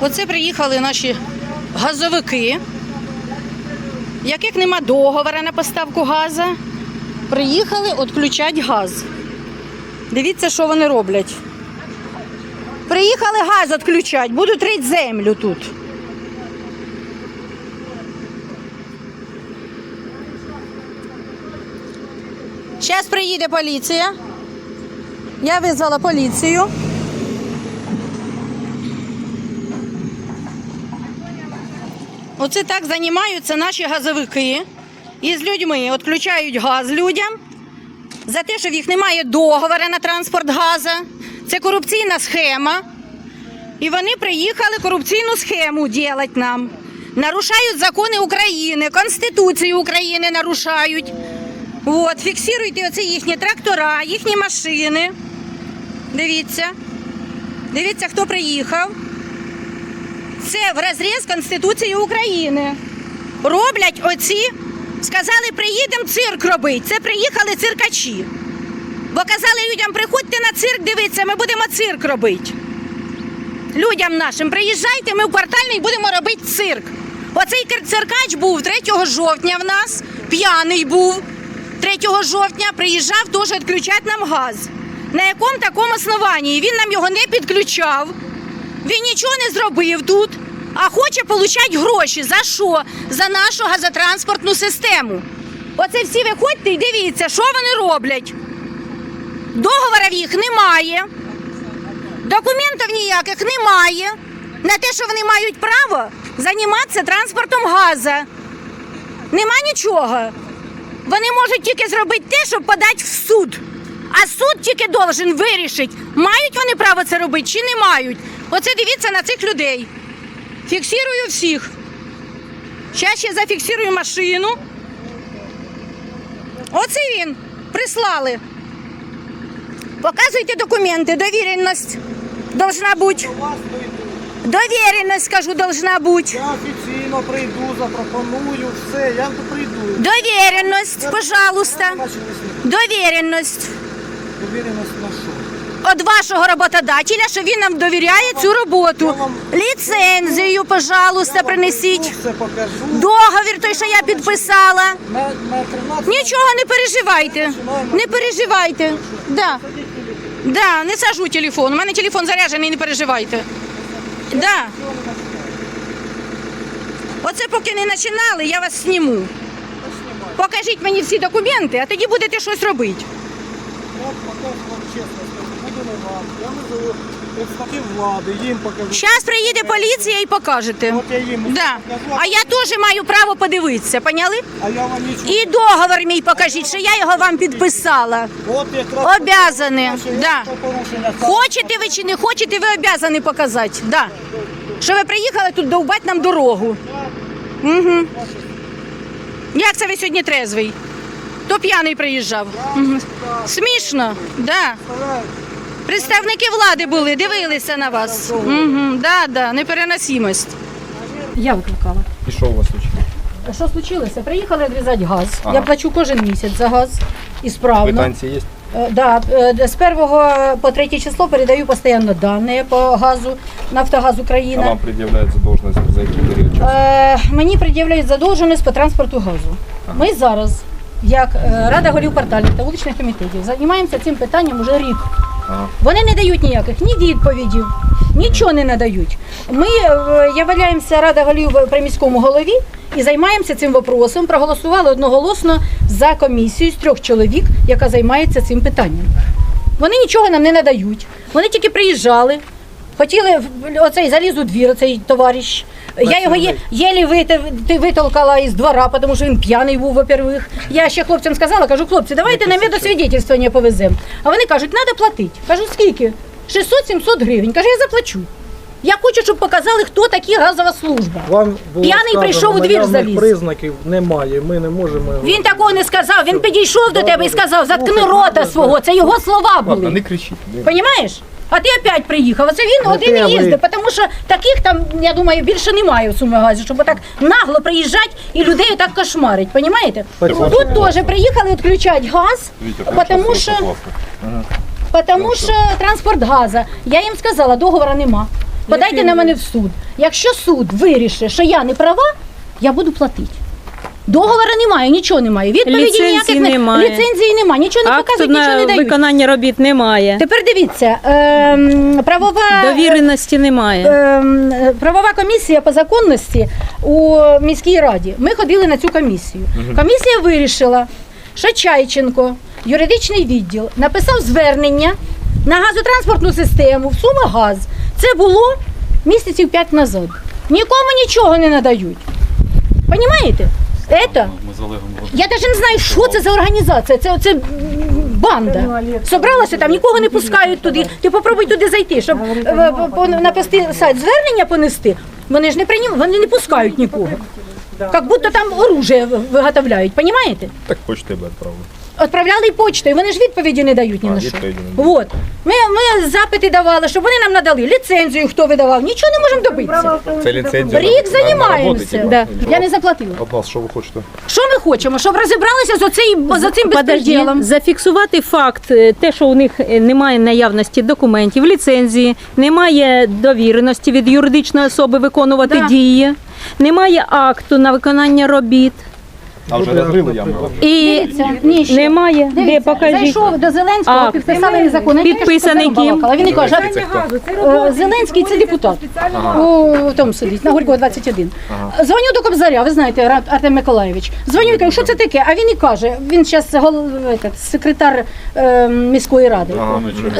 Оце приїхали наші газовики, яких нема договора на поставку газу. Приїхали відключати газ. Дивіться, що вони роблять. Приїхали газ відключати, будуть рити землю тут. Зараз приїде поліція. Я визвала поліцію. Оце так займаються наші газовики із людьми. Відключають газ людям за те, що в їх немає договору на транспорт газу. Це корупційна схема. І вони приїхали корупційну схему робити нам. Нарушають закони України, Конституцію України нарушають. От, фіксуйте оце їхні трактора, їхні машини. Дивіться. Дивіться, хто приїхав. Це в розріз Конституції України. Роблять оці, сказали, приїдемо цирк робити. Це приїхали циркачі. Бо казали людям, приходьте на цирк, дивитися, ми будемо цирк робити. Людям нашим, приїжджайте, ми в квартальний будемо робити цирк. Оцей циркач був 3 жовтня в нас, п'яний був. 3 жовтня приїжджав теж відключати нам газ. На якому такому основанні? Він нам його не підключав. Він нічого не зробив тут, а хоче отримати гроші. За що? За нашу газотранспортну систему. Оце всі виходьте і дивіться, що вони роблять. Договорів їх немає, документів ніяких немає. На те, що вони мають право займатися транспортом газу. Нема нічого. Вони можуть тільки зробити те, щоб подати в суд. А суд тільки должен вирішити, мають вони право це робити чи не мають. Оце дивіться на цих людей. Фіксирую всіх. Зараз ще зафіксирую машину. Оце він. Прислали. Показуйте документи, довіреність должна бути. Довіреність, кажу, должна бути. Я офіційно прийду, запропоную все, я тут прийду. Довіреність, пожалуйста. Довіреність. Довіреність на що? Від вашого роботодателя, що він нам довіряє цю роботу. Ліцензію, пожалуйста, принесіть. Все покажу. Договір той, що я підписала. На, на 13 Нічого не переживайте. Не переживайте. Да. Да, не сажу телефон. У мене телефон заряджений, не переживайте. Да. Оце поки не починали, я вас зніму. Покажіть мені всі документи, а тоді будете щось робити. Я вам чесно, скажу, буду вам. Я визову представників влади, їм покажу. Зараз приїде поліція і покажете. От я їм Да. покажу, А я теж маю право подивитися, поняли? а я вам нічого. І договор мій покажіть, що я його вам підписала. От якраз Обязані, да. порушення. Хочете ви чи не хочете, ви обязані показати. Да. Що ви приїхали тут довбати нам дорогу. Угу. Як це ви сьогодні трезвий? То п'яний приїжджав. Смішно, да. Представники влади були, дивилися на вас. Угу. Да, да, непереносимость. Я викликала. І що у вас случилось? Що случилося? Приїхали відрізати газ. Ага. Я плачу кожен місяць за газ. І справно. Квитанції є? Е, Да, е, з 1 по 3 число передаю постійно дані по газу Нафтогаз А Україна. вам пред'являється должность за який період часу? Е, мені пред'являють задовженість по транспорту газу. Ми зараз, як е, Рада голів кварталів та вуличних комітетів, займаємося цим питанням уже рік. Вони не дають ніяких ні відповідів, нічого не надають. Ми е, являємося Рада голів при міському голові і займаємося цим вопросом. Проголосували одноголосно за комісію з трьох чоловік, яка займається цим питанням. Вони нічого нам не надають. Вони тільки приїжджали. Хотіли оцей заліз у двір, оцей товариш. Я його є, єлі вит- витолкала із двора, тому що він п'яний був, во-первых. Я ще хлопцям сказала, кажу, хлопці, давайте на медосвідетельствування повеземо. А вони кажуть, треба платити. Кажу, скільки? 600-700 гривень. Каже, я заплачу. Я хочу, щоб показали, хто такі газова служба. Вам було П'яний сказано, прийшов у двір наявних заліз. признаків немає, ми не можемо. його- Він такого не сказав. Він підійшов до тебе і сказав, заткни рота свого. Це його слова Ладно, були. не кричіть. Понімаєш? А ти опять приїхав. Оце він Не один і їздив, тому що таких там, я думаю, більше немає в Сумигазі, щоб так нагло приїжджати і людей так кошмарить. Понімаєте? Тут теж приїхали відключати газ, тому що, тому що транспорт газу. Я їм сказала, договору нема. подайте на мене в суд. Якщо суд вирішить, що я не права, я буду платити. Договора немає, нічого немає. Відповіді Ліцензії ніяких не- немає. Ліцензії немає, нічого не Акту показують, нічого на не дають. виконання робіт немає. Тепер дивіться, ем, правова Довіреності немає. ем, е, правова комісія по законності у міській раді. Ми ходили на цю комісію. Комісія вирішила, що Чайченко, юридичний відділ, написав звернення на газотранспортну систему в Сума Газ. Це було місяців п'ять назад. Нікому нічого не надають. Понімаєте? Это, я навіть не знаю, що це за організація. Це, це банда. Собралася там, нікого не пускають туди. Ти попробуй туди зайти, щоб е, по- написати сайт звернення понести. Вони ж не приймають, вони не пускають нікого. Як будто там оружие виготовляють, понімаєте? Так почти би відправили. Відправляли почтою, вони ж відповіді не дають ні А, на що. відповіді не дають. От. Ми, ми запити давали, щоб вони нам надали ліцензію, хто видавав. Нічого не можемо добитися. Це ліцензія. Рік на- на роботи, займаємося. Да. Нічого. Я не заплатила. От нас, що ви хочете? Що ми хочемо? Щоб розібралися з, оцей, за цим Подожди, безпреділом. зафіксувати факт, е, те, що у них е, немає наявності документів, ліцензії, немає довіреності від юридичної особи виконувати Да. дії, немає акту на виконання робіт. А вже розрили яму? І ні, ще. немає. Де Дивіться, покажіть. зайшов до Зеленського, А, підписали незаконно. Підписаний ким? А він і каже, Це хто? е, Зеленський це депутат. У тому сидить, на Горького 21. Дзвоню до Кобзаря, ви знаєте, Ра- Артем Миколаєвич. Дзвоню і кажу, що це таке? А він і каже, він зараз секретар е, міської ради.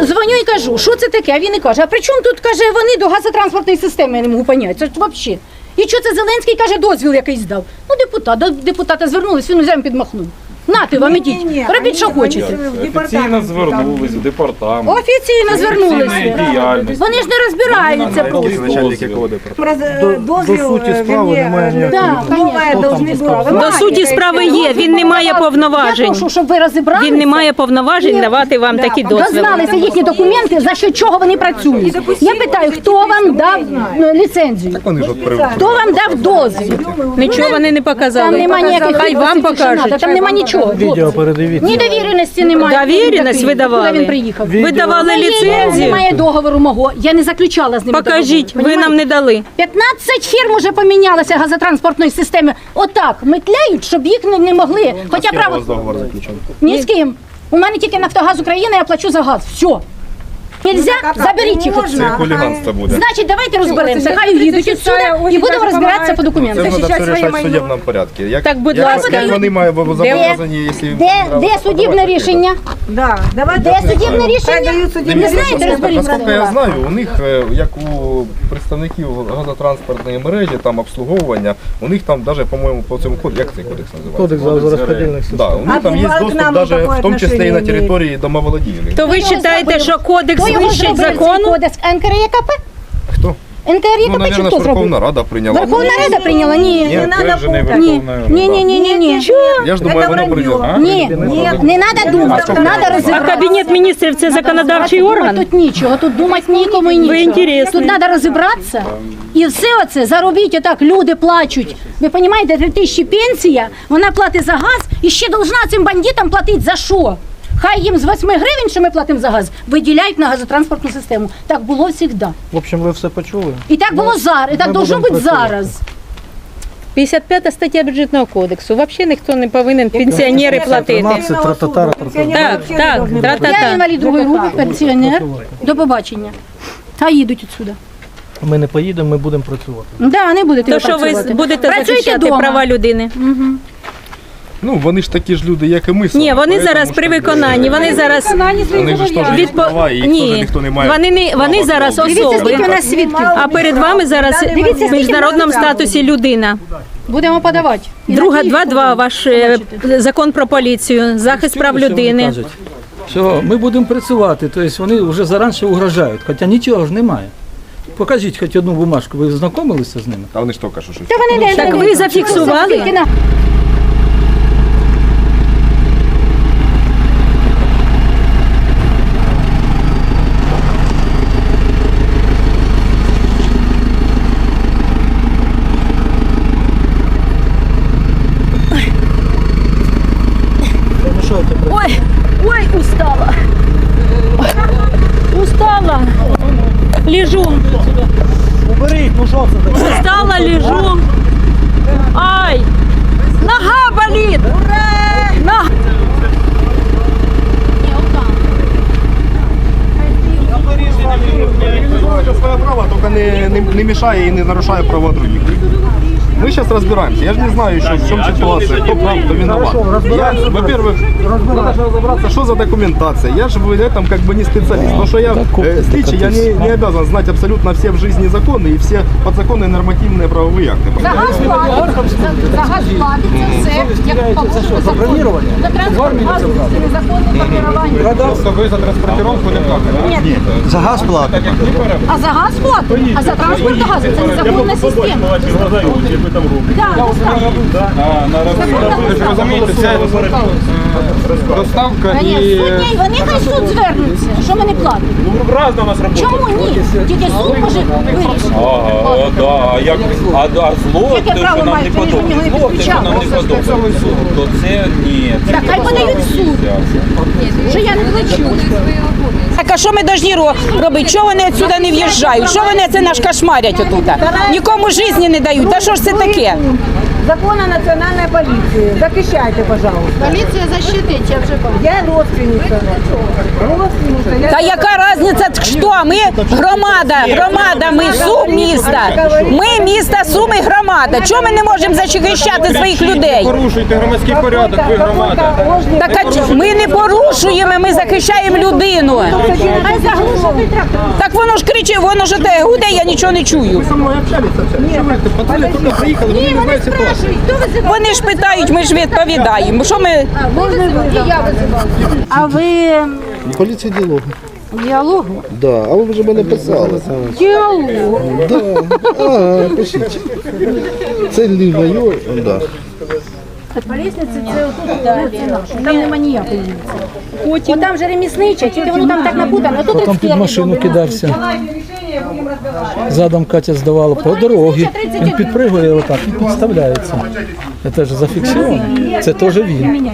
Дзвоню і кажу, що це таке? А він і каже, а при чому тут каже, вони до газотранспортної системи я не можу поняти. Це ж взагалі. І що це Зеленський каже, дозвіл якийсь дав. Ну, депутат, депутата звернулись, він взяв і підмахнув. Нати вам ідіть, робіть, що хочете. Офіційно звернулись в департамент. Офіційно звернулися. Діяльності. Вони ж не розбираються просто. До, до суті справи немає ніякої. Да, конечно. До суті справи є, він не має Я повноважень. прошу, щоб ви розібралися. Він не має повноважень давати вам такі дозволи. Дозналися їхні документи, за що чого вони працюють. Я питаю, хто вам дав е, ліцензію? Вони ж от при- Хто вам дав дозвіл? Нічого вони не Там показали. нема ніяких Хай вам що надо, покажуть. Там нема нічого. Відео хлопці. передивіться. Ні довіреності немає. Довіреність ви давали? він приїхав? Ви давали ліцензію? Немає договору мого. Я не заключала з ним. Покажіть, договору, ви нам не дали. 15 фірм уже помінялися газотранспортної системи. Отак метляють, щоб їх не, не могли. Хоча право договор заключений? ні з ким. У мене тільки Нафтогаз України, я плачу за газ. Все. Нельзя, заберіть їх Це отсюда. хуліганство буде. Значить, давайте розберемося. Хай їдуть відсюди і будемо розбиратися по Це документам. треба все рішати в судебному порядку. Як, Так, будь як, ласка. Як вони мають зобов'язані, якщо... Де, де судібне рішення? Да. Де судібне рішення? Не знаєте, Так, розберіться. Наскільки я знаю, у них, е, як у представників газотранспортної мережі, там обслуговування, у них там навіть, по-моєму, по цьому коду, як цей кодекс називається? Кодекс за розподільних систем. Да, у них А там є доступ даже, в тому числі і на отношение території домоволодіння. То ви вважаєте, що кодекс його вищий зробив цей закону? кодекс? НКРЄКП? Хто? Ну, НКРЄКП чи хто Верховна зробив? Рада прийняла. Верховна Рада прийняла? Ні. Ні, Не надо путать. Ні, Верховною ні, ні, ні, ні, ні. Я ж думаю, вранье. прийняла. Ні, не треба думати, треба А розібратися. кабінет міністрів це законодавчий орган? Тут нічого, тут думати нікому і нічого. Ви інтересні. Тут треба розібратися. І все оце заробіть отак, люди плачуть. Ви розумієте, 3 тисячі пенсія, вона платить за газ і ще должна цим бандитам платити за що? Хай їм з 8 гривень, що ми платимо за газ, виділяють на газотранспортну систему. Так було завжди. В общем, ви все почули. І так було зараз, і так должно бути зараз. 55 стаття бюджетного кодексу. Взагалі ніхто не повинен пенсіонери платити. 13, тра-та-тара, Так, так, Я тра-та-та. інвалід другої групи, пенсіонер. До побачення. Та їдуть відсюди. Ми не поїдемо, ми будемо працювати. Да, не будете То що ви працювати. будете Працюйте захищати дома. права людини? Ну, вони ж такі ж люди, як і ми. Ні, вони поэтому зараз ж при виконанні. Вони зараз Вони ж теж Відпо- Відпо... права, і їх Ні. теж ніхто не має. Вони не вони зараз знову. Дивіться, скільки у нас свідків. А перед вами зараз в міжнародному статусі людина. Будемо подавати. І Друга Київ 2.2 подавати. ваш е, закон про поліцію, захист прав людини. Кажуть, що ми будемо працювати, тобто вони вже заранше угрожають, хоча нічого ж немає. Покажіть хоч одну бумажку, ви знайомилися з ними? А вони ж тільки що. Та вони не Так ви зафіксували? Скільки на- Лежу. Що це таке? Стала, лежу. Ай! Нога болит! Нога. Реализуйте своє право, тільки не, не, не мішає і не нарушає права других. Мы сейчас разбираемся. Я же не знаю еще, в чем ситуация, кто прав, кто виноват. Я, во-первых, надо разобраться, что за документация. Я же в этом как бы не специалист. Потому что я э, слідчий, я не, не обязан знать абсолютно все в жизни законы и все подзаконные нормативные правовые акты. За газ платить, за газ платиться все, як положено За бронирование? За транспорт газу, це незаконне пакування. ви за транспортировку не платите? Ні, За газ платить. а за газ платить, а за транспорт газу це незаконна система. Да, Ви ж розумієте, це доставка ні, і... вони хай суд звернуться, що ми не платимо. Разна у нас робота. Чому ні? Тільки суд може вирішити. Ага, да. А як а, а зло, Яке те, право що нам мають? не Вони ж подобається, не зло, те, що нам не подобається, то це ні. це Так хай подають в суд, що я не плачу. Так а що ми повинні ро- робити? Чого вони відсюди не в'їжджають? Що вони це наш кошмарять отут? Нікому житті не дають. Та що ж це таке? Закона национальной полиции. Захищайте, пожалуйста. Поліція защитить, я вже бачу. Я родственница. Родственница. Я Та яка різниця, хто? Ми громада, громада, ми сум міста. Ми міста Суми громада. Чого ми не можемо захищати своїх людей? Порушуйте громадський порядок, ви громада. Так а ч- ми не порушуємо, ми захищаємо людину. Так воно ж кричить, воно ж те гуде, я нічого не чую. Со мною общались, общались. Патрули тільки приїхали, вони не знають ситуацію. Вони ж питають, ми ж відповідаємо. Що ми. А ви Поліція діалогу. діалогу? Да, а ви вже мене писали. Діалогу. Да. А, пишіть. Це Ліна майор. Да. Лісниця це отут далі. Там нема ніякої лісниці. От там же реміснича, тільки воно там так напутано. Тут Потім під машину кидався. Задом Катя здавала по дорогі. Він підпригує отак і підставляється. Це ж зафіксовано. Це теж він.